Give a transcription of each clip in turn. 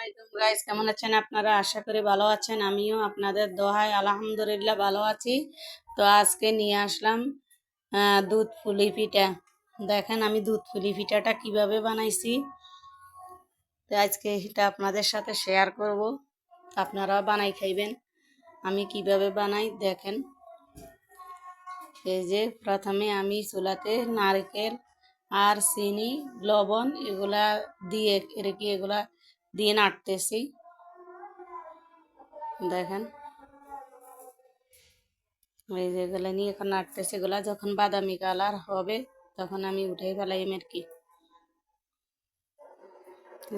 আলাইকুম গাইস কেমন আছেন আপনারা? আশা করি ভালো আছেন। আমিও আপনাদের দোহায়, আলহামদুলিল্লাহ ভালো আছি। তো আজকে নিয়ে আসলাম দুধ পুলি পিঠা। দেখেন আমি দুধ পুলি পিঠাটা কীভাবে বানাইছি। তো আজকে এটা আপনাদের সাথে শেয়ার করব। আপনারা বানাই খাইবেন। আমি কীভাবে বানাই দেখেন। এই যে প্রথমে আমি চুলাতে নারকেল আর চিনি, লবণ এগুলা দিয়ে রেখে এগুলা দিয়ে নাড়তেছি। দেখেন। এই যে এগুলা নিয়ে এখন নাড়তেছি। এগুলা যখন বাদামি কালার হবে, তখন আমি উঠে ফেলাই আর কি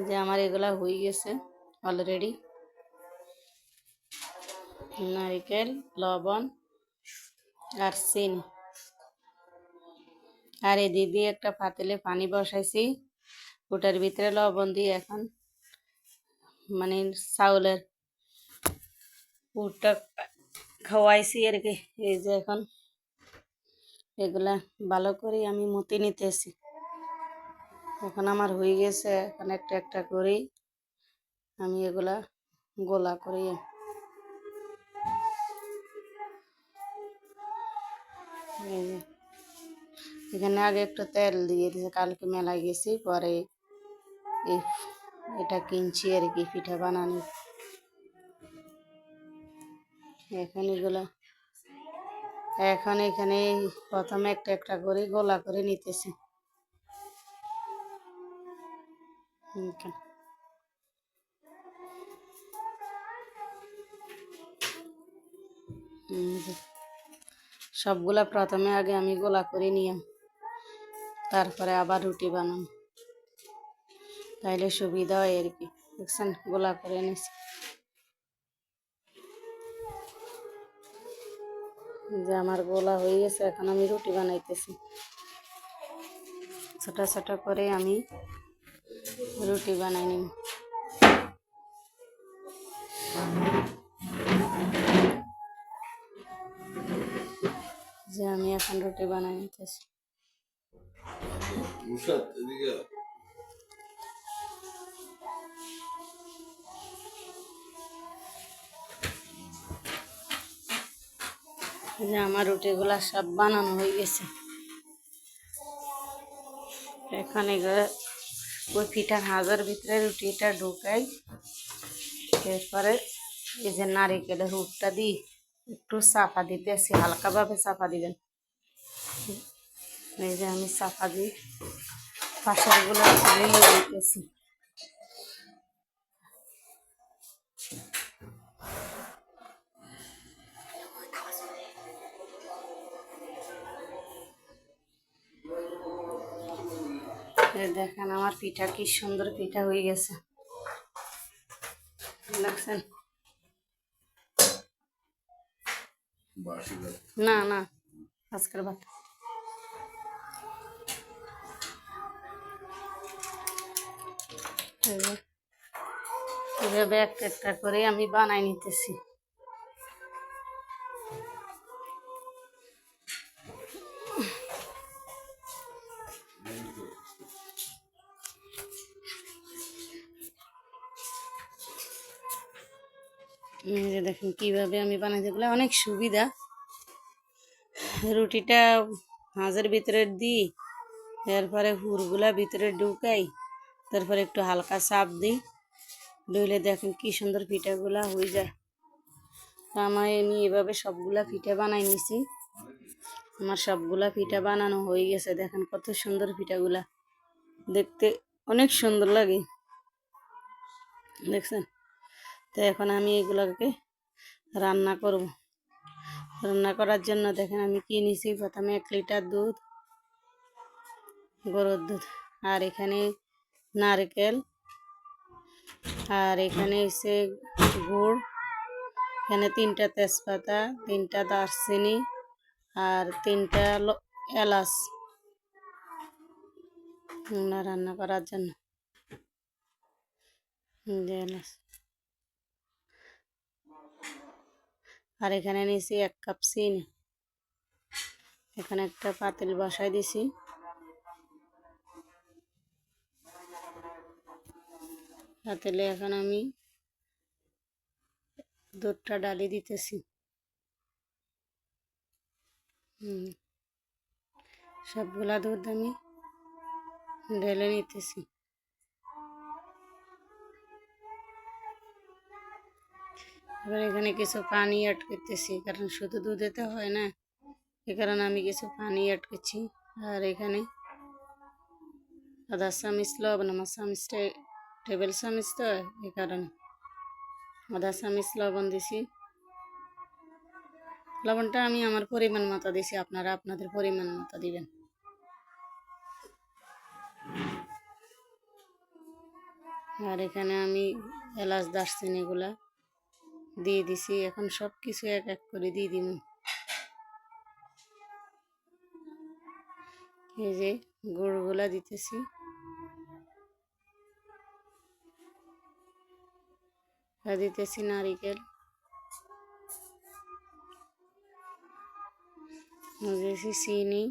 যে আমার এগুলা হয়ে গেছে অলরেডি নারকেল, লবণ আর চিনি। আর এই দিদি একটা পাতিলে পানি বসাইছি। ওটার ভিতরে লবণ দিয়ে এখন মানে চাউলের পুরটা খাওয়াইছি আর কি, এই যে এখন এগুলা ভালো করে আমি মতি নিতেছি। এখন আমার হয়ে গেছে, এখন একটা একটা করে আমি এগুলা গোলা করে এখানে আগে একটু তেল দিয়ে দিয়েছে, কালকে মেলায় গেছি, পরে এই এটা কিনছি আর কি, পিঠা বানানো। এখন এগুলো, এখন এখানে প্রথমে একটা একটা করে গোলা করে নিতেছি। সবগুলা প্রথমে আগে আমি গোলা করে নিলাম তারপরে আবার রুটি বানাম। তাইলে সুবিধা হয় আর কি। দেখছেন, গোলা করে নিছি যে আমার গোলা হয়ে গেছে, এখন আমি রুটি বানাইতেছি। ছোট ছোট করে আমি রুটি বানাই নিব যে আমি এখন রুটি বানাই নিতেছি। যে আমার রুটিগুলা সব বানানো হয়ে গেছে। এখন ওই পিঠার হাজার ভিতরে রুটিটা ঢুকাই, এরপরে এই যে নারিকেলের হুটটা দিই, একটু চাপা দিতেছি হালকাভাবে চাপা দিবেন। এই যে আমি চাপা দিই, পাশেরগুলো দিতেছি। এই দেখেন আমার পিঠা কি সুন্দর পিঠা হয়ে গেছে। দেখছেন? না না আজকের ভাত। যে, এভাবে একটা একটা করে আমি বানাই নিতেছি। যে দেখেন কীভাবে আমি বানাই এগুলো অনেক সুবিধা। রুটিটা হাঁসের ভিতরে দিই এরপরে হুরগুলা ভিতরে ঢুকাই, তারপরে একটু হালকা চাপ দিই। ডইলে দেখেন কি সুন্দর পিঠাগুলা হয়ে যায়। আমার আমি এভাবে সবগুলা পিঠা বানাই নিছি। আমার সবগুলা পিঠা বানানো হয়ে গেছে, দেখেন কত সুন্দর পিঠাগুলা। দেখতে অনেক সুন্দর লাগে। দেখছেন? তো এখন আমি এগুলোকে রান্না করব। রান্না করার জন্য দেখেন আমি কি নিছি? প্রথমে এক লিটার দুধ, গরুর দুধ, আর এখানে নারকেল, আর এখানে এসে গুড়, এখানে তিনটা তেজপাতা, তিনটা দারচিনি, আর তিনটা এলাচ। রান্না করার জন্য। এলাচ। আর এখানে নিয়েছি এক কাপ চিনি। এখানে একটা পাতিল বসাই দিছি। পাতিলে এখন আমি দুধটা ডালি দিতেছি। হুম, সবগুলা দুধ আমি ঢেলে নিতেছি। এবার এখানে কিছু পানি অ্যাড করতেছি, কারণ শুধু দুধেতে হয় না। এ কারণে আমি কিছু পানি অ্যাড করছি, আর এখানে আধা চামিচ, লবণ, আমার চামিচটা টেবিল চামিচ তো, এ কারণে আধা চামিচ, লবণ দিছি। লবণটা আমি আমার পরিমাণ মতো দিছি, আপনারা আপনাদের পরিমাণ মতো দিবেন। আর এখানে আমি এলাচ, দারচিনি এগুলা দিয়ে দিছি, এখন সব কিছু এক এক করে দিয়ে দিব এই যে গুড়গুলা দিতেছি। দিতেছি নারিকেল। দিয়েছি চিনি।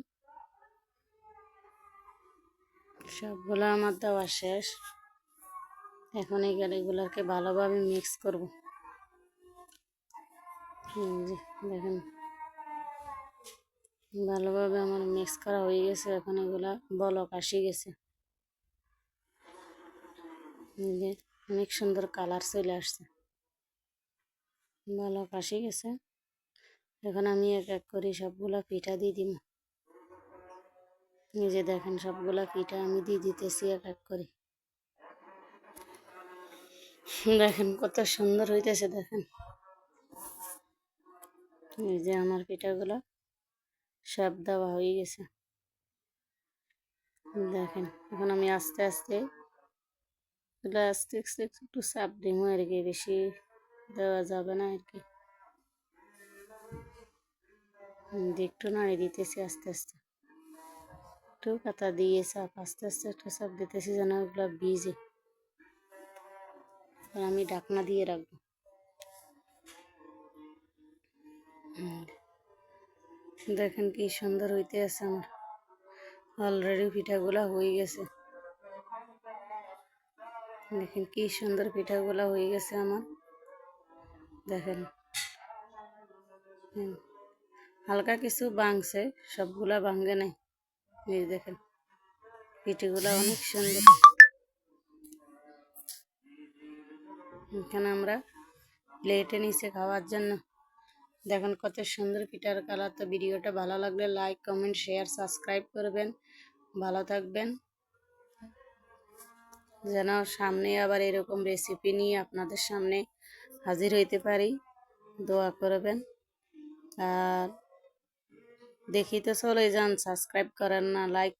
সবগুলো আমার দেওয়া শেষ। এখন এই এগুলোকে ভালোভাবে মিক্স করব। দেখেন, ভালোভাবে আমার মিক্স করা হয়ে গেছে। এখন এগুলা বলক আসি গেছে। অনেক সুন্দর কালার চলে আসছে। বলক আসি গেছে। এখন আমি এক এক করে সবগুলা পিঠা দিয়ে দিব। যে দেখেন, সবগুলা পিঠা আমি দিয়ে দিতেছি এক এক করে। দেখেন কত সুন্দর হইতেছে, দেখেন। এই যে আমার পিঠাগুলো সব দেওয়া হয়ে গেছে। দেখেন, এখন আমি আস্তে আস্তে আস্তে আস্তে একটু চাপ দিব আর কি বেশি দেওয়া যাবে না আর কি। একটু নাড়ি দিতেছি আস্তে আস্তে। একটু পাতা দিয়ে চাপ, আস্তে আস্তে একটু চাপ দিতেছি যেন ওগুলো ভিজে। আমি ঢাকনা দিয়ে রাখব। দেখেন কি সুন্দর হইতে আছে আমার। অলরেডি পিঠাগুলা হয়ে গেছে। দেখেন কি সুন্দর পিঠাগুলা হয়ে গেছে আমার। দেখেন। হুম। হালকা কিছু বাংছে সবগুলা ভাঙ্গে নাই। এই দেখেন, পিঠেগুলা অনেক সুন্দর। এখানে আমরা প্লেটে নিচে খাওয়ার জন্য দেখেন, কত সুন্দর পিঠার কালার তো ভিডিওটা ভালো লাগলে লাইক কমেন্ট শেয়ার সাবস্ক্রাইব করবেন। ভালো থাকবেন। যেন সামনে আবার এরকম রেসিপি নিয়ে আপনাদের সামনে হাজির হইতে পারি। দোয়া করবেন। আর দেখি তো চলে যান সাবস্ক্রাইব করেন না লাইক